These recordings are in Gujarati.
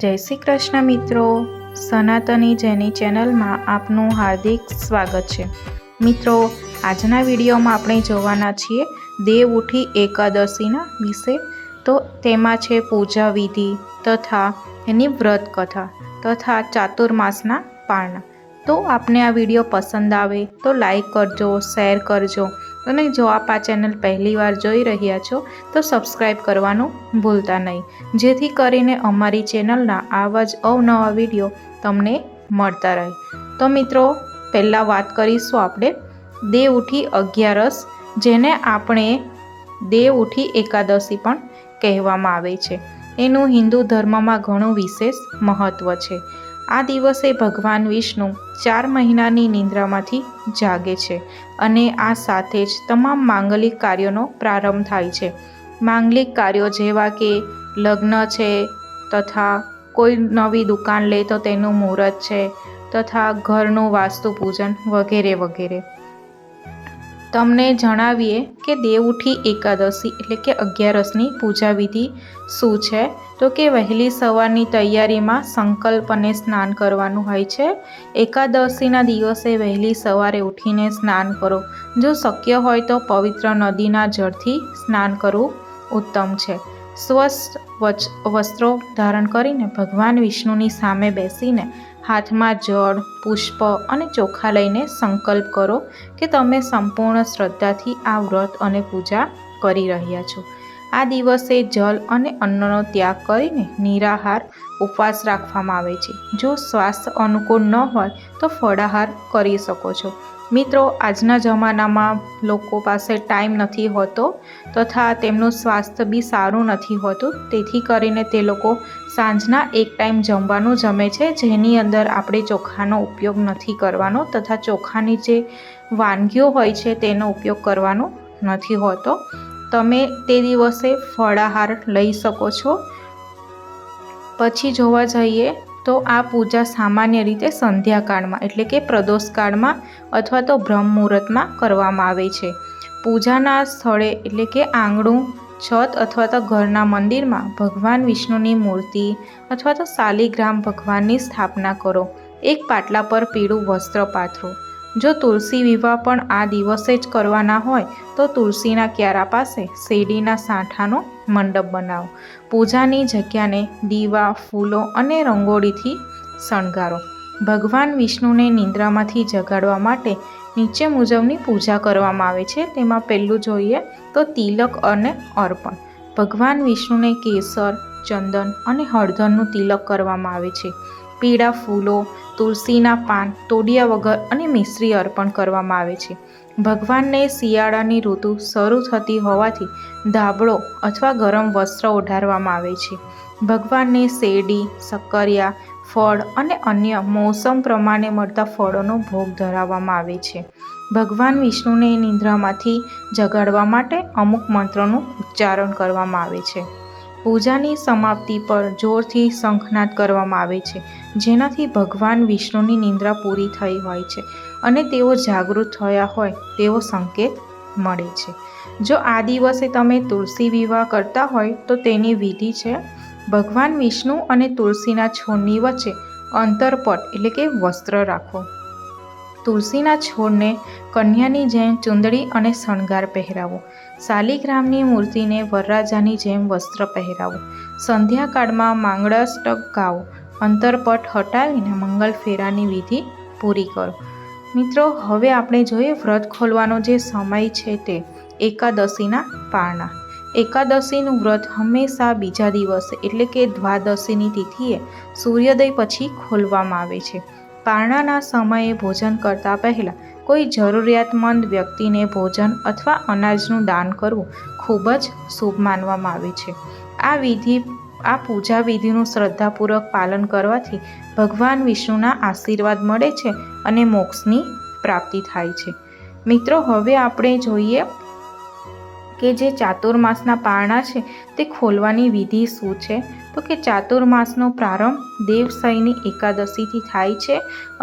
જય શ્રી કૃષ્ણ મિત્રો. સનાતની જેની ચેનલમાં આપનું હાર્દિક સ્વાગત છે. મિત્રો, આજના વિડીયોમાં આપણે જોવાના છીએ દેવ ઉઠી એકાદશીના વિશે. તો તેમાં છે પૂજા વિધિ તથા એની વ્રત કથા તથા ચાતુર્માસના પારણા. તો આપને આ વીડિયો પસંદ આવે તો લાઈક કરજો, શેર કરજો અને જો આપ આ ચેનલ પહેલીવાર જોઈ રહ્યા છો, તો સબસ્ક્રાઈબ કરવાનું ભૂલતા નહીં. જેથી કરીને અમારી ચેનલના આવા જ અવનવા વીડિયો તમને મળતા રહે. તો મિત્રો, પહેલાં વાત કરીશું આપણે દેવ ઉઠી અગિયારસ, જેને આપણે દેવ ઉઠી એકાદશી પણ કહેવામાં આવે છે. એનું હિન્દુ ધર્મમાં ઘણું વિશેષ મહત્ત્વ છે. આ દિવસે ભગવાન વિષ્ણુ ચાર મહિનાની નિંદ્રામાંથી જાગે છે અને આ સાથે જ તમામ માંગલિક કાર્યોનો પ્રારંભ થાય છે. માંગલિક કાર્યો જેવા કે લગ્ન છે તથા કોઈ નવી દુકાન લે તો તેનું મુહૂર્ત છે તથા ઘરનું વાસ્તુ પૂજન વગેરે વગેરે. તમને જણાવીએ કે દેવઉઠી એકાદશી એટલે કે અગિયારસની પૂજા વિધિ શું છે? તો કે વહેલી સવારની તૈયારીમાં સંકલ્પ અને સ્નાન કરવાનું હોય છે. એકાદશીના દિવસે વહેલી સવારે ઉઠીને સ્નાન કરો. જો શક્ય હોય તો પવિત્ર નદીના જળથી સ્નાન કરવું ઉત્તમ છે. સ્વસ્થ વસ્ત્રો ધારણ કરીને ભગવાન વિષ્ણુની સામે બેસીને હાથમાં જળ, પુષ્પ અને ચોખા લઈને સંકલ્પ કરો કે તમે સંપૂર્ણ શ્રદ્ધાથી આ વ્રત અને પૂજા કરી રહ્યા છો. આ દિવસે જલ અને અન્નનો ત્યાગ કરીને નિરાહાર ઉપવાસ રાખવામાં આવે છે. જો સ્વાસ્થ્ય અનુકૂળ ન હોય તો ફળાહાર કરી શકો છો. મિત્રો, આજના જમાનામાં લોકો પાસે ટાઈમ નથી હોતો તથા તેમનું સ્વાસ્થ્ય બી સારું નથી હોતું. તેથી કરીને તે લોકો સાંજના એક ટાઈમ જમવાનું જમે છે, જેની અંદર આપણે ચોખાનો ઉપયોગ નથી કરવાનો તથા ચોખાની જે વાનગીઓ હોય છે તેનો ઉપયોગ કરવાનો નથી હોતો. તમે તે દિવસે ફળાહાર લઈ શકો છો. પછી જોવા જઈએ તો આ પૂજા સામાન્ય રીતે સંધ્યાકાળમાં, એટલે કે પ્રદોષકાળમાં અથવા તો બ્રહ્મ મુહૂર્તમાં કરવામાં આવે છે. પૂજાના સ્થળે, એટલે કે આંગણું, છત અથવા તો ઘરના મંદિરમાં ભગવાન વિષ્ણુની મૂર્તિ અથવા તો શાલિગ્રામ ભગવાનની સ્થાપના કરો. એક પાટલા પર પીળું વસ્ત્ર પાથરો. જો તુલસી વિવાહ પણ આ દિવસે જ કરવાના હોય, તો તુલસીના ક્યારા પાસે શેરડીના સાંઠાનો મંડપ બનાવો. પૂજાની જગ્યાને દીવા, ફૂલો અને રંગોળીથી શણગારો. ભગવાન વિષ્ણુને નિંદ્રામાંથી જગાડવા માટે નીચે મુજબની પૂજા કરવામાં આવે છે. તેમાં પહેલું જોઈએ તો તિલક અને અર્પણ. ભગવાન વિષ્ણુને કેસર, ચંદન અને હળદરનું તિલક કરવામાં આવે છે. પીળા ફૂલો, તુલસીના પાન, તોડિયા વગર અને મિશ્રી અર્પણ કરવામાં આવે છે. ભગવાનને શિયાળાની ઋતુ શરૂ થતી હોવાથી ધાબળો અથવા ગરમ વસ્ત્ર ઓઢારવામાં આવે છે. ભગવાનને શેરડી, સક્કરિયા, ફળ અને અન્ય મોસમ પ્રમાણે મળતા ફળોનો ભોગ ધરાવવામાં આવે છે. ભગવાન વિષ્ણુને નિંદ્રામાંથી જગાડવા માટે અમુક મંત્રોનું ઉચ્ચારણ કરવામાં આવે છે. પૂજાની સમાપ્તિ પર જોરથી શંખનાદ કરવામાં આવે છે, જેનાથી ભગવાન વિષ્ણુની નિંદ્રા પૂરી થઈ હોય છે અને તેઓ જાગૃત થયા હોય તેવો સંકેત મળે છે. જો આ દિવસે તમે તુલસી વિવાહ કરતા હોય તો તેની વિધિ છે, ભગવાન વિષ્ણુ અને તુલસીના છોડની વચ્ચે અંતરપટ એટલે કે વસ્ત્ર રાખો. તુલસીના છોડને કન્યાની જેમ ચૂંદડી અને શણગાર પહેરાવો. શાલિગ્રામની મૂર્તિને વરરાજાની જેમ વસ્ત્ર પહેરાવો. સંધ્યાકાળમાં માંગળાષ્ટક ગાઓ અંતરપટ હટાવીને મંગલ ફેરાની વિધિ પૂરી કરો. મિત્રો, હવે આપણે જોઈએ વ્રત ખોલવાનો જે સમય છે તે એકાદશીના પારણા. એકાદશીનું વ્રત હંમેશા બીજા દિવસે, એટલે કે દ્વાદશીની તિથિએ સૂર્યોદય પછી ખોલવામાં આવે છે. પારણાના સમયે ભોજન કરતાં પહેલાં કોઈ જરૂરિયાતમંદ વ્યક્તિને ભોજન અથવા અનાજનું દાન કરવું ખૂબ જ શુભ માનવામાં આવે છે. આ વિધિ, આ પૂજા વિધિનું શ્રદ્ધાપૂર્વક પાલન કરવાથી ભગવાન વિષ્ણુના આશીર્વાદ મળે છે અને મોક્ષની પ્રાપ્તિ થાય છે. મિત્રો, હવે આપણે જોઈએ કે જે ચાતુર્માસના પારણા છે તે ખોલવાની વિધિ શું છે? તો કે ચાતુર્માસનો પ્રારંભ દેવસઈની એકાદશીથી થાય છે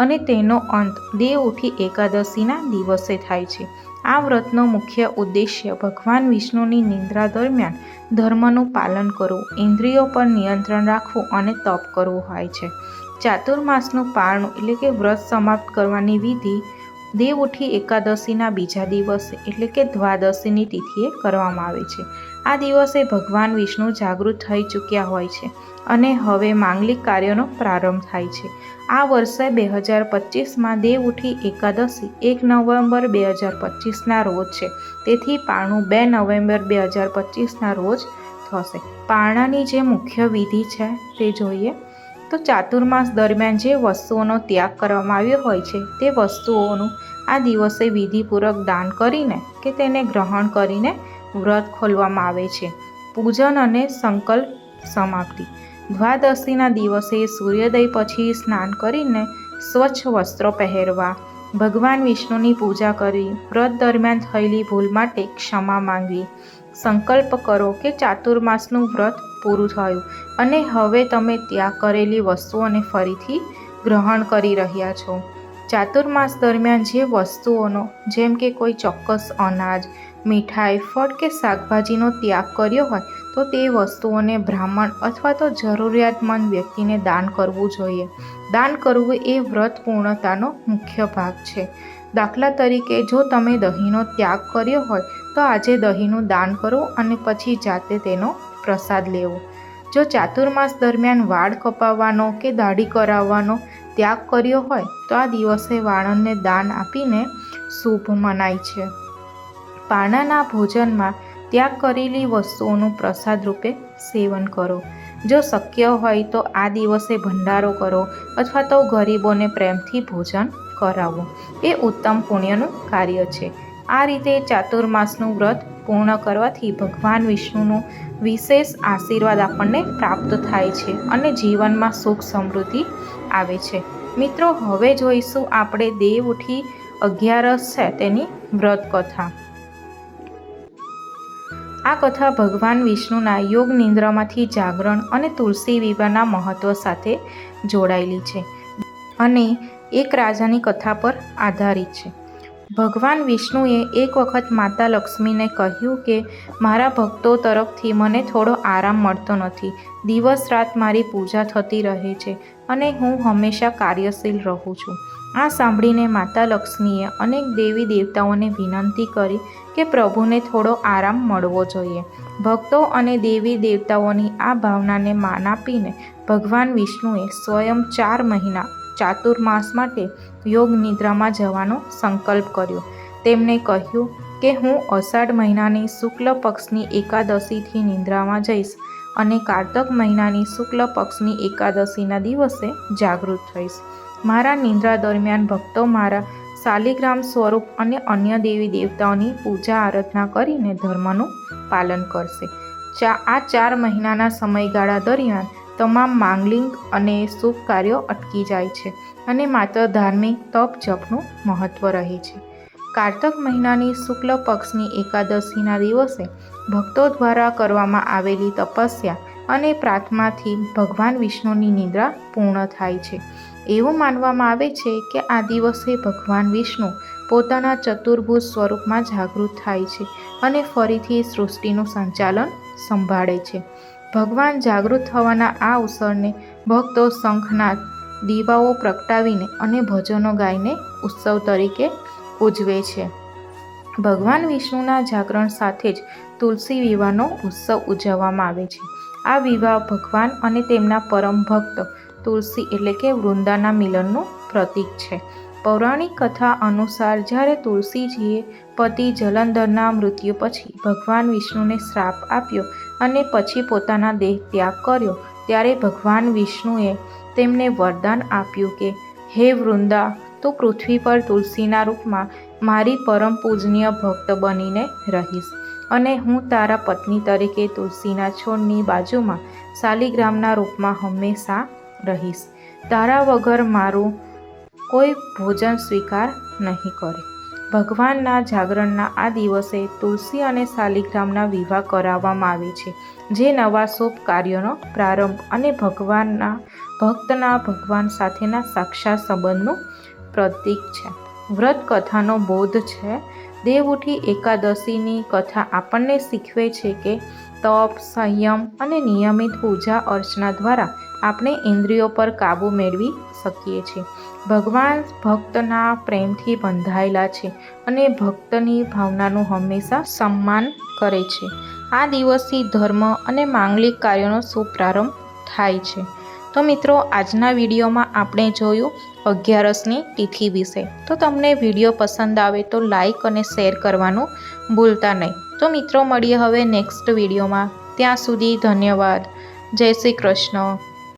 અને તેનો અંત દેવ ઉઠી એકાદશીના દિવસે થાય છે. આ વ્રતનો મુખ્ય ઉદ્દેશ્ય ભગવાન વિષ્ણુની નિંદ્રા દરમિયાન ધર્મનું પાલન કરવું, ઇન્દ્રિયો પર નિયંત્રણ રાખવું અને તપ કરવું હોય છે. ચાતુર્માસનું પારણું એટલે કે વ્રત સમાપ્ત કરવાની વિધિ દેવ ઉઠી એકાદશીના બીજા દિવસે એટલે કે દ્વાદશીની તિથિએ કરવામાં આવે છે. આ દિવસે ભગવાન વિષ્ણુ જાગૃત થઈ ચૂક્યા હોય છે અને હવે માંગલિક કાર્યનો પ્રારંભ થાય છે. આ વર્ષે બે હજાર પચીસમાં દેવ ઉઠી એકાદશી, એક નવેમ્બર બે હજાર પચીસના રોજ છે. તેથી પારણું બે નવેમ્બર બે હજાર પચીસના રોજ થશે. પારણાની જે મુખ્ય વિધિ છે તે જોઈએ. તો ચાતુર્માસ દરમિયાન જે વસ્તુઓનો ત્યાગ કરવામાં આવ્યો હોય છે તે વસ્તુઓનું આ દિવસે વિધિપૂર્વક દાન કરીને કે તેને ગ્રહણ કરીને વ્રત ખોલવામાં આવે છે. પૂજન અને સંકલ્પ સમાપ્તિ. દ્વાદશીના દિવસે સૂર્યોદય પછી સ્નાન કરીને સ્વચ્છ વસ્ત્રો પહેરવા. ભગવાન વિષ્ણુની પૂજા કરવી વ્રત દરમિયાન થયેલી ભૂલ માટે ક્ષમા માંગવી. સંકલ્પ કરો કે ચાતુર્માસનું વ્રત પૂરું થયું અને હવે તમે ત્યાગ કરેલી વસ્તુઓને ફરીથી ગ્રહણ કરી રહ્યા છો. ચાતુર્માસ દરમિયાન જે વસ્તુઓનો, જેમ કે કોઈ ચોક્કસ અનાજ મીઠાઈ, ફળ કે શાકભાજીનો ત્યાગ કર્યો હોય તો તે વસ્તુઓને બ્રાહ્મણ અથવા તો જરૂરિયાતમંદ વ્યક્તિને દાન કરવું જોઈએ. દાન કરવું એ વ્રત પૂર્ણતાનો મુખ્ય ભાગ છે. દાખલા તરીકે જો તમે દહીંનો ત્યાગ કર્યો હોય તો આજે દહીંનું દાન કરો અને પછી જાતે તેનો પ્રસાદ લેવો. જો ચાતુર્માસ દરમિયાન વાળ કપાવવાનો કે દાઢી કરાવવાનો ત્યાગ કર્યો હોય તો આ દિવસે વાળંદને દાન આપીને શુભ મનાય છે. પારણાના ભોજનમાં ત્યાગ કરેલી વસ્તુઓનું પ્રસાદ રૂપે સેવન કરો. જો શક્ય હોય તો આ દિવસે ભંડારો કરો અથવા તો ગરીબોને પ્રેમથી ભોજન કરાવવું એ ઉત્તમ પુણ્યનું કાર્ય છે. આ રીતે ચાતુર્માસનું વ્રત પૂર્ણ કરવાથી ભગવાન વિષ્ણુનો વિશેષ આશીર્વાદ આપણને પ્રાપ્ત થાય છે અને જીવનમાં સુખ સમૃદ્ધિ આવે છે. મિત્રો, હવે જોઈશું આપણે દેવ ઉઠી અગિયારસ છે તેની વ્રત કથા આ કથા ભગવાન વિષ્ણુના યોગ નિંદ્રામાંથી જાગરણ અને તુલસી વિવાહના મહત્વ સાથે જોડાયેલી છે અને એક રાજાની કથા પર આધારિત છે. ભગવાન વિષ્ણુએ એક વખત માતા લક્ષ્મીને કહ્યું કે, મારા ભક્તો તરફથી મને થોડો આરામ મળતો નથી. દિવસ રાત મારી પૂજા થતી રહે છે. અને હું હંમેશા કાર્યશીલ રહું છું. આ સાંભળીને માતા લક્ષ્મીએ અનેક દેવી દેવતાઓને વિનંતી કરી કે પ્રભુને થોડો આરામ મળવો જોઈએ. ભક્તો અને દેવી દેવતાઓની આ ભાવનાને માન આપીને ભગવાન વિષ્ણુએ સ્વયં ચાર મહિના ચાતુર્માસ માટે યોગ નિદ્રામાં જવાનો સંકલ્પ કર્યો. તેમણે કહ્યું કે હું અષાઢ મહિનાની શુક્લ પક્ષની એકાદશીથી નિંદ્રામાં જઈશ અને કારતક મહિનાની શુક્લ પક્ષની એકાદશીના દિવસે જાગૃત થઈશ. મારા નિંદ્રા દરમિયાન ભક્તો મારા શાલિગ્રામ સ્વરૂપ અને અન્ય દેવી દેવતાઓની પૂજા આરાધના કરીને ધર્મનું પાલન કરશે. ચા, આ ચાર મહિનાના સમયગાળા દરમિયાન તમામ માંગલિંગ અને શુભ કાર્યો અટકી જાય છે અને માત્ર ધાર્મિક તપ જપનું મહત્ત્વ રહે છે. કારતક મહિનાની શુક્લ પક્ષની એકાદશીના દિવસે ભક્તો દ્વારા કરવામાં આવેલી તપસ્યા અને પ્રાર્થનાથી ભગવાન વિષ્ણુની નિદ્રા પૂર્ણ થાય છે. એવું માનવામાં આવે છે કે આ દિવસે ભગવાન વિષ્ણુ પોતાના ચતુર્ભુજ સ્વરૂપમાં જાગૃત થાય છે અને ફરીથી સૃષ્ટિનું સંચાલન સંભાળે છે. ભગવાન જાગૃત થવાના આ અવસરને ભક્તો શંખનાદ દીવાઓ પ્રગટાવીને અને ભજનો ગાઈને ઉત્સવ તરીકે ઉજવે છે. ભગવાન વિષ્ણુના જાગરણ સાથે જ તુલસી વિવાહનો ઉત્સવ ઉજવવામાં આવે છે. આ વિવાહ ભગવાન અને તેમના પરમ ભક્ત તુલસી એટલે કે વૃંદાના મિલનનું પ્રતીક છે. પૌરાણિક કથા અનુસાર જ્યારે તુલસીજીએ પતિ જલંધરના મૃત્યુ પછી ભગવાન વિષ્ણુને શ્રાપ આપ્યો અને પછી પોતાના દેહ ત્યાગ કર્યો, ત્યારે ભગવાન વિષ્ણુએ તેમને વરદાન આપ્યું કે, હે વૃંદા તું પૃથ્વી પર તુલસીના રૂપમાં મારી પરમ પૂજનીય ભક્ત બનીને રહીશ. અને હું તારા પત્ની તરીકે તુલસીના છોડની બાજુમાં શાલિગ્રામના રૂપમાં હંમેશા રહીશ. તારા વગર મારું કોઈ ભોજન સ્વીકાર નહીં કરે. ભગવાનના જાગરણના આ દિવસે તુલસી અને શાલિગ્રામના વિવાહ કરાવવામાં આવે છે, જે નવા શુભ કાર્યોનો પ્રારંભ અને ભગવાનના ભક્તના ભગવાન સાથેના સાક્ષાત સંબંધનું પ્રતીક છે. વ્રત કથાનો બોધ છે. દેવઉઠી એકાદશીની કથા આપણને શીખવે છે કે તપ, સંયમ અને નિયમિત પૂજા અર્ચના દ્વારા આપણે ઇન્દ્રિયો પર કાબૂ મેળવી શકીએ છીએ. ભગવાન ભક્તના પ્રેમથી બંધાયેલા છે અને ભક્તની ભાવનાનું હંમેશા સન્માન કરે છે. આ દિવસથી ધર્મ અને માંગલિક કાર્યોનો શુભ પ્રારંભ થાય છે. તો મિત્રો, આજના વિડીયોમાં આપણે જોયું અગિયારસની તિથિ વિશે. તો તમને વીડિયો પસંદ આવે તો લાઈક અને શેર કરવાનું ભૂલતા નહીં. તો મિત્રો, મળીએ હવે નેક્સ્ટ વિડીયોમાં. ત્યાં સુધી ધન્યવાદ. જય શ્રી કૃષ્ણ.